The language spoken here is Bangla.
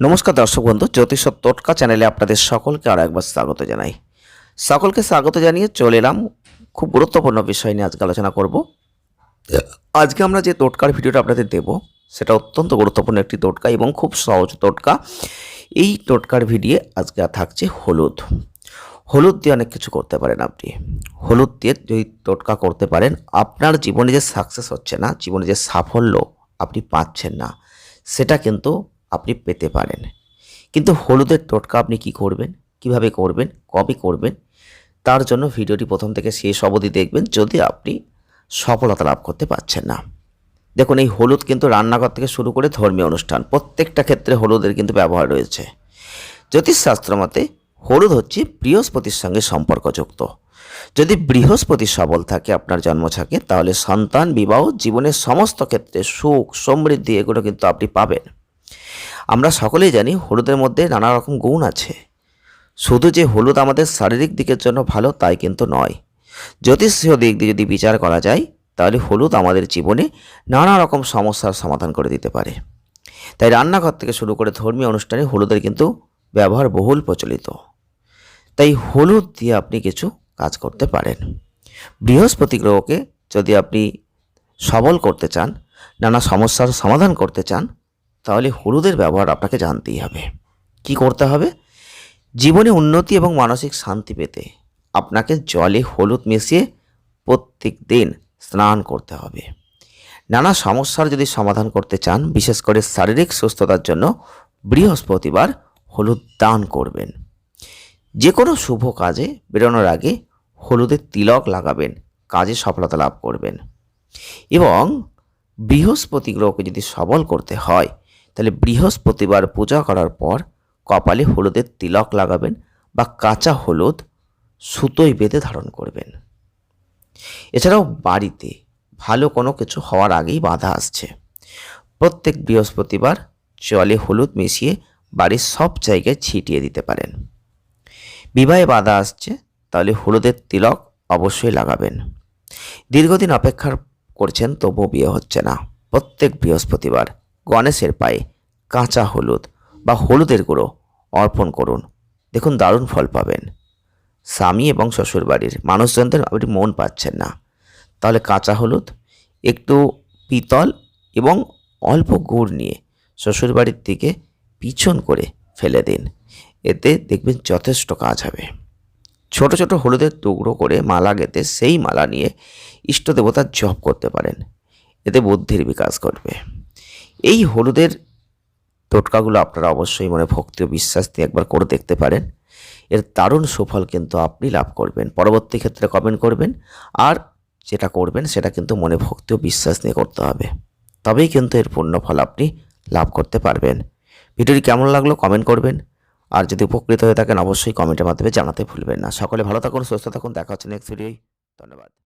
নমস্কার দর্শক বন্ধু জ্যোতিষ টোটকা চ্যানেলে আপনাদের সকলকে আরও একবার স্বাগত জানাই। সকলকে স্বাগত জানিয়ে চলে এলাম খুব গুরুত্বপূর্ণ বিষয় নিয়ে আজকে আলোচনা করব। আজকে আমরা যে টোটকার ভিডিওটা আপনাদের দেব, সেটা অত্যন্ত গুরুত্বপূর্ণ একটি টোটকা এবং খুব সহজ টোটকা। এই টোটকার ভিডিও আজকে থাকছে হলুদ। হলুদ দিয়ে অনেক কিছু করতে পারেন আপনি। হলুদ দিয়ে যদি টোটকা করতে পারেন, আপনার জীবনে যে সাকসেস হচ্ছে না, জীবনে যে সাফল্য আপনি পাচ্ছেন না, সেটা কিন্তু আপনি পেতে পারেন। কিন্তু হলুদের টোটকা আপনি কি করবেন? কীভাবে করবেন? কবে করবেন? তার জন্য ভিডিওটি প্রথম থেকে শেষ অবধি দেখবেন যদি আপনি সফলতা লাভ করতে পারছেন না। দেখুন, এই হলুদ কিন্তু রান্নাঘর থেকে শুরু করে ধর্মীয় অনুষ্ঠান, প্রত্যেকটা ক্ষেত্রে হলুদের কিন্তু ব্যবহার রয়েছে। জ্যোতিষশাস্ত্র মতে, হলুদ হচ্ছে বৃহস্পতির সঙ্গে সম্পর্কযুক্ত। যদি বৃহস্পতি সবল থাকে আপনার জন্ম থাকে তাহলে সন্তান, বিবাহ, জীবনের সমস্ত ক্ষেত্রে সুখ, সমৃদ্ধি এগুলো কিন্তু আপনি পাবেন। আমরা সকলেই জানি হলুদের মধ্যে নানা রকম গুণ আছে। শুধু যে হলুদ আমাদের শারীরিক দিকের জন্য ভালো, তাই কিন্তু নয়। জ্যোতিষীয় দিক দিয়ে যদি বিচার করা যায়, তাহলে হলুদ আমাদের জীবনে নানা রকম সমস্যার সমাধান করে দিতে পারে। তাই রান্নাঘর থেকে শুরু করে ধর্মীয় অনুষ্ঠানে হলুদের কিন্তু ব্যবহার বহুল প্রচলিত। তাই হলুদ দিয়ে আপনি কিছু কাজ করতে পারেন। বৃহস্পতি গ্রহকে যদি আপনি সবল করতে চান, নানা সমস্যার সমাধান করতে চান তাহলে হলুদের ব্যবহার আপনাকে জানতেই হবে। কি করতে হবে? জীবনে উন্নতি এবং মানসিক শান্তি পেতে আপনাকে জলে হলুদ মিশিয়ে প্রত্যেক দিন স্নান করতে হবে। নানা সমস্যার যদি সমাধান করতে চান, বিশেষ করে শারীরিক সুস্থতার জন্য বৃহস্পতিবার হলুদ দান করবেন। যে কোনো শুভ কাজে বেরোনোর আগে হলুদের তিলক লাগাবেন, কাজে সফলতা লাভ করবেন। এবং বৃহস্পতি গ্রহকে যদি সবল করতে হয় তাহলে বৃহস্পতিবার পূজা করার পর কপালে হলুদের তিলক লাগাবেন বা কাঁচা হলুদ সুতোয় বেঁধে ধারণ করবেন। এছাড়াও বাড়িতে ভালো কোনো কিছু হওয়ার আগেই বাধা আসছে। প্রত্যেক বৃহস্পতিবার জলে হলুদ মিশিয়ে বাড়ির সব জায়গায় ছিটিয়ে দিতে পারেন। বিবাহে বাধা আসছে, তাহলে হলুদের তিলক অবশ্যই লাগাবেন। দীর্ঘদিন অপেক্ষা করছেন, তবুও বিয়ে হচ্ছে না। প্রত্যেক বৃহস্পতিবার গণেশের পায়ে কাঁচা হলুদ বা হলুদের গুঁড়ো অর্পণ করুন। দেখুন দারুণ ফল পাবেন। স্বামী এবং শ্বশুরবাড়ির মানুষজনদের আপনি মন পাচ্ছেন না। তাহলে কাঁচা হলুদ, একটু পিতল এবং অল্প গুড় নিয়ে শ্বশুরবাড়ির দিকে পিছন করে ফেলে দিন। এতে দেখবেন যথেষ্ট কাজ হবে। ছোট ছোট হলুদের টুকরো করে মালা গেঁথে সেই মালা নিয়ে ইষ্ট দেবতার জপ করতে পারেন। এতে বুদ্ধির বিকাশ ঘটবে। এই হলুদের টোটকাগুলো আপনারা অবশ্যই মনে ভক্তি ও বিশ্বাস দিয়ে একবার করে দেখতে পারেন। এর দারুণ সুফল কিন্তু আপনি লাভ করবেন। পরবর্তী ক্ষেত্রে কমেন্ট করবেন। আর যেটা করবেন, সেটা কিন্তু মনে ভক্তি ও বিশ্বাস নিয়ে করতে হবে। তবেই কিন্তু এর পূর্ণ ফল আপনি লাভ করতে পারবেন। ভিডিওটি কেমন লাগল কমেন্ট করবেন। আর যদি উপকৃত হয়ে থাকেন, অবশ্যই কমেন্টের মাধ্যমে জানাতে ভুলবেন না। সকলে ভালো থাকুন, সুস্থ থাকুন। দেখা হচ্ছে নেক্সট ভিডিওই ধন্যবাদ।